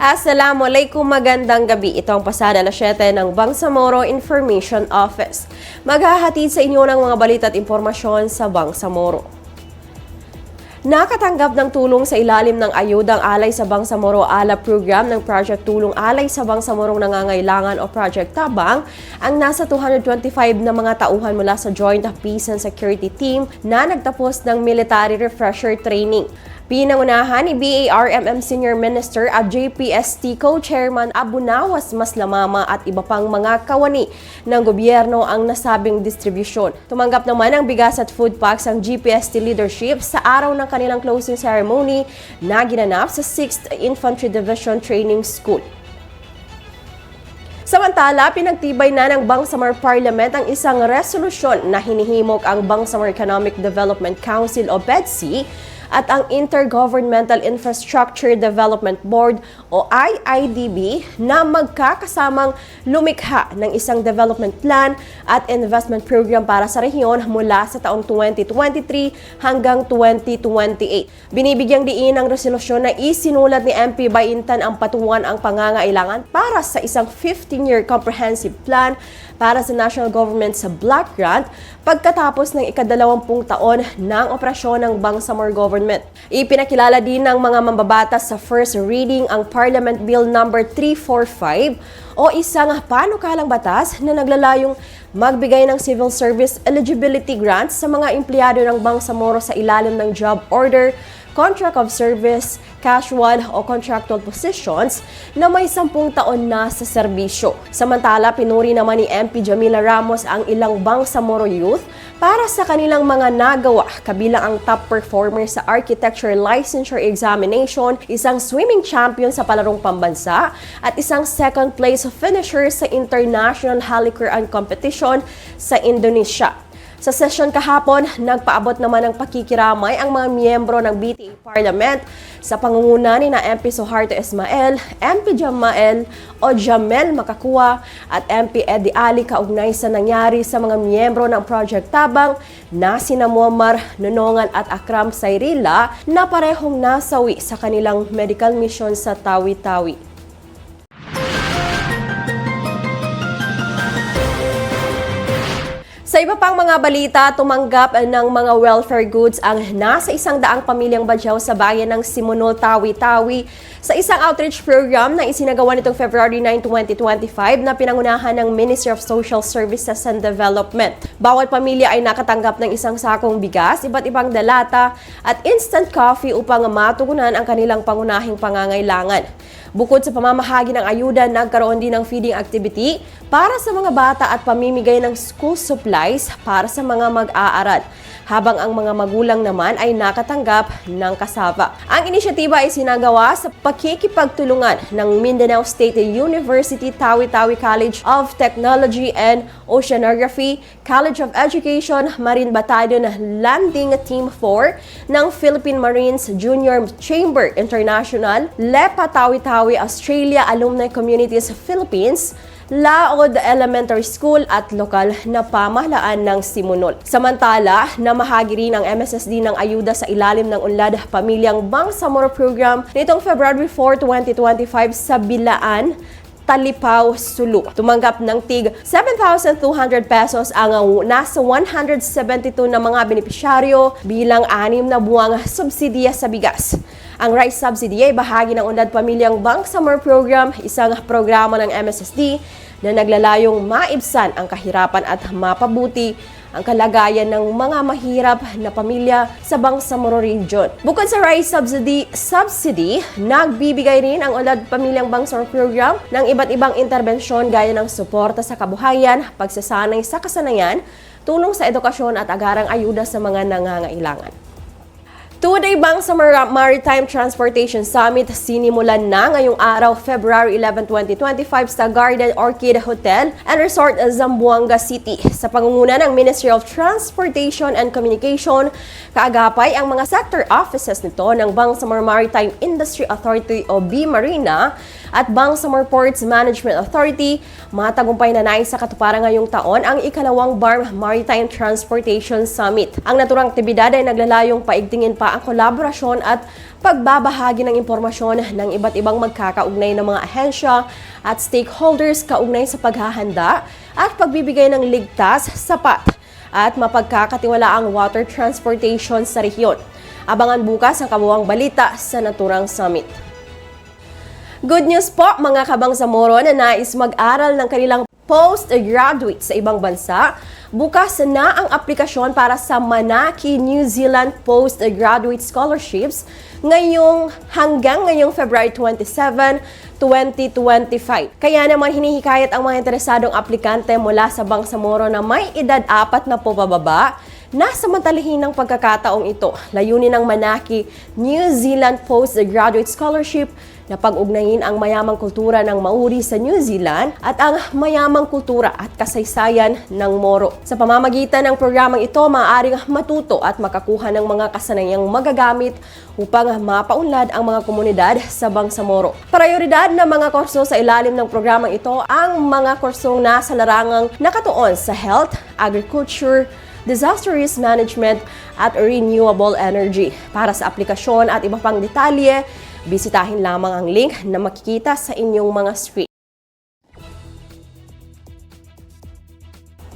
Assalamualaikum, magandang gabi. Ito ang pasada na 7 ng Bangsamoro Information Office. Maghahatid sa inyo ng mga balita at impormasyon sa Bangsamoro. Nakatanggap ng tulong sa ilalim ng Ayudang Alay sa Bangsamoro ALA program ng Project Tulong Alay sa Bangsamorong Nangangailangan o Project Tabang ang nasa 225 na mga tauhan mula sa Joint Peace and Security Team na nagtapos ng military refresher training. Pinangunahan ni BARMM Senior Minister at JPST Co-Chairman Abunawas Maslamama at iba pang mga kawani ng gobyerno ang nasabing distribusyon. Tumanggap naman ng bigas at food packs ang GPST leadership sa araw ng kanilang closing ceremony na ginanap sa 6th Infantry Division Training School. Samantala, pinagtibay na ng Bangsamoro Parliament ang isang resolusyon na hinihimok ang Bangsamoro Economic Development Council o BEDC at ang Intergovernmental Infrastructure Development Board o IIDB na magkakasamang lumikha ng isang development plan at investment program para sa rehiyon mula sa taong 2023 hanggang 2028. Binibigyang diin ng resolusyon na isinulat ni MP Bayintan ang patungan ang pangangailangan para sa isang 15-year comprehensive plan para sa national government sa Black Grant pagkatapos ng ikadalawampung taon ng operasyon ng Bangsamoro government. Ipinakilala din ng mga mambabatas sa first reading ang Parliament Bill number 345 o isang panukalang batas na naglalayong magbigay ng civil service eligibility grants sa mga empleyado ng Bangsamoro sa ilalim ng job order contract of service, casual o contractual positions na may sampung taon na sa serbisyo. Samantala, pinuri naman ni MP Jamila Ramos ang ilang Bangsamoro youth para sa kanilang mga nagawa kabilang ang top performer sa Architecture Licensure Examination, isang swimming champion sa palarong pambansa at isang second place finisher sa International Haliquran Competition sa Indonesia. Sa session kahapon, nagpaabot naman ng pakikiramay ang mga miyembro ng BTA Parliament sa pangunguna ni na MP Soharto Ismael, MP Jamael o Jamel Makakuwa at MP Eddie Ali kaugnay sa nangyari sa mga miyembro ng Project Tabang na sina Muammar Nonongan at Akram Sairila na parehong nasawi sa kanilang medical mission sa Tawi-Tawi. Sa iba pang mga balita, tumanggap ng mga welfare goods ang nasa isang daang pamilyang badyaw sa bayan ng Simonol, Tawi-Tawi sa isang outreach program na isinagawa nitong February 9, 2025 na pinangunahan ng Ministry of Social Services and Development. Bawat pamilya ay nakatanggap ng isang sakong bigas, iba't ibang dalata at instant coffee upang matugunan ang kanilang pangunahing pangangailangan. Bukod sa pamamahagi ng ayuda, nagkaroon din ng feeding activity para sa mga bata at pamimigay ng school supplies para sa mga mag-aaral habang ang mga magulang naman ay nakatanggap ng kasava. Ang inisyatiba ay sinagawa sa pakikipagtulungan ng Mindanao State University Tawi-Tawi College of Technology and Oceanography, College of Education, Marine Battalion Landing Team 4 ng Philippine Marines Junior Chamber International, LEPA Tawi-Tawi Australia Alumni Communities Philippines, Laod Elementary School at lokal na pamahalaan ng Simunol. Samantala, namahagi rin ang MSSD ng ayuda sa ilalim ng Unlad Pamilyang Bangsamoro Program nitong February 4, 2025 sa Bilaan, Talipaw, Sulu. Tumanggap ng TIG 7,200 pesos ang nasa 172 na mga benepisyaryo bilang anim na buwang subsidiya sa bigas. Ang rice subsidy ay bahagi ng Unlad Pamilyang Bangsamoro Program, isang programa ng MSSD na naglalayong maibsan ang kahirapan at mapabuti ang kalagayan ng mga mahirap na pamilya sa Bangsamoro Region. Bukod sa rice subsidy, subsidy, nagbibigay rin ang Ulad Pamilyang Bangsamoro Program ng iba't ibang intervensyon gaya ng suporta sa kabuhayan, pagsasanay sa kasanayan, tulong sa edukasyon at agarang ayuda sa mga nangangailangan. Two-day Bangsamoro Maritime Transportation Summit sinimulan na ngayong araw, February 11, 2025 sa Garden Orchid Hotel and Resort Zamboanga City. Sa pangunguna ng Ministry of Transportation and Communication, kaagapay ang mga sector offices nito ng Bangsamoro Maritime Industry Authority o B-Marina at Bangsamoro Ports Management Authority, matagumpay na nais sa katuparan ngayong taon ang ikalawang BARM Maritime Transportation Summit. Ang naturang aktibidad ay naglalayong paigtingin pa ang kolaborasyon at pagbabahagi ng impormasyon ng iba't ibang magkakaugnay ng mga ahensya at stakeholders kaugnay sa paghahanda at pagbibigay ng ligtas, sapat at mapagkakatiwalaang water transportation sa rehiyon. Abangan bukas ang kabuwang balita sa naturang summit. Good news po mga kabang Zamoro na nais mag-aral ng kanilang postgraduate sa ibang bansa. Bukas na ang aplikasyon para sa Manaki New Zealand Postgraduate Scholarships ngayong hanggang ngayong February 27, 2025. Kaya naman hinihikayat ang mga interesadong aplikante mula sa Bangsamoro na may edad apat na po pababa na samantalahin ng pagkakataong ito. Layunin ng Manaki New Zealand Postgraduate Scholarship na pag-ugnayin ang mayamang kultura ng Maori sa New Zealand at ang mayamang kultura at kasaysayan ng Moro. Sa pamamagitan ng programang ito, maaaring matuto at makakuha ng mga kasanayang magagamit upang mapaunlad ang mga komunidad sa Bangsamoro. Prioridad ng mga kurso sa ilalim ng programang ito ang mga kursong nasa larangang nakatuon sa health, agriculture, disaster risk management at renewable energy. Para sa aplikasyon at iba pang detalye, bisitahin lamang ang link na makikita sa inyong mga screen.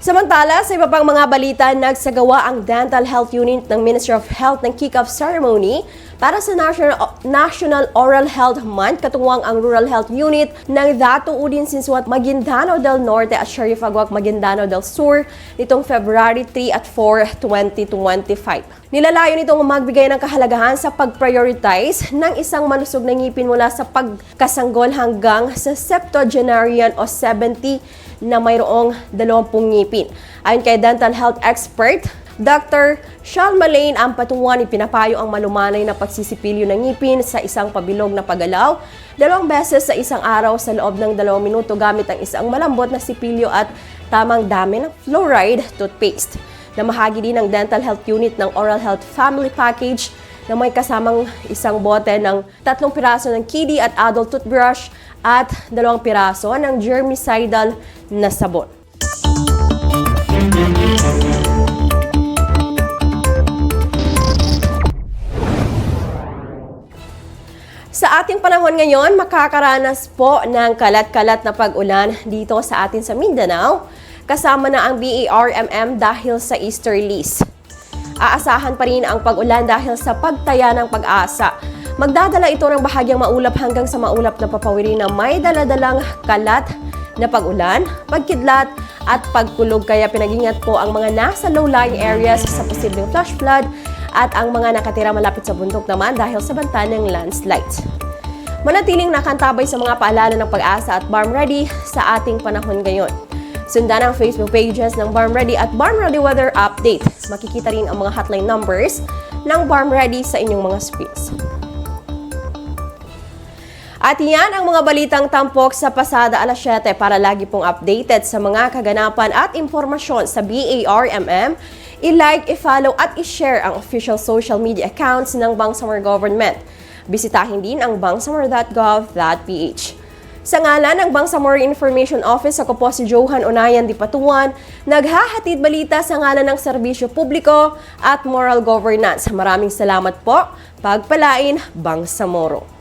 Samantala, sa iba pang mga balita, nagsagawa ang Dental Health Unit ng Ministry of Health ng kick-off ceremony para sa National, National Oral Health Month, katuwang ang Rural Health Unit ng Dato Udin Sinsuat Maguindano del Norte at Sheriff Aguac Maguindano del Sur nitong February 3 at 4, 2025. Nilalayo nitong magbigay ng kahalagahan sa pag-prioritize ng isang malusog na ngipin mula sa pagkasanggol hanggang sa septuagenarian o 70 na mayroong 20 ngipin. Ayon kay dental health expert, Dr. Sean Malain, ang patunguhan ipinapayo ang malumanay na pagsisipilyo ng ngipin sa isang pabilog na paggalaw, dalawang beses sa isang araw sa loob ng dalawang minuto gamit ang isang malambot na sipilyo at tamang dami ng fluoride toothpaste. Namahagi din ng dental health unit ng Oral Health Family Package na may kasamang isang bote ng tatlong piraso ng kiddie at adult toothbrush at dalawang piraso ng germicidal na sabon. Panahon ngayon, makakaranas po ng kalat-kalat na pag-ulan dito sa atin sa Mindanao, kasama na ang BARMM dahil sa easterlies. Aasahan pa rin ang pag-ulan dahil sa pagtaya ng pag-asa. Magdadala ito ng bahagyang maulap hanggang sa maulap na papawiri na may daladalang kalat na pag-ulan, pagkidlat at pagkulog kaya pinagingat po ang mga nasa low-lying areas sa posibleng flash flood at ang mga nakatira malapit sa bundok naman dahil sa banta ng landslides. Manatiling nakantabay sa mga paalala ng pag-asa at Barm Ready sa ating panahon ngayon. Sundan ang Facebook pages ng Barm Ready at Barm Ready Weather Update. Makikita rin ang mga hotline numbers ng Barm Ready sa inyong mga screens. At yan ang mga balitang tampok sa pasada alas 7 para lagi pong updated sa mga kaganapan at impormasyon sa BARMM. I-like, i-follow at i-share ang official social media accounts ng Bangsamoro Government. Bisitahin din ang bangsamoro.gov.ph. Sa ngalan ng Bangsamoro Information Office, ako po si Johan Onayan Dipatuan, naghahatid balita sa ngalan ng serbisyo publiko at moral governance. Maraming salamat po. Pagpalain, Bangsamoro.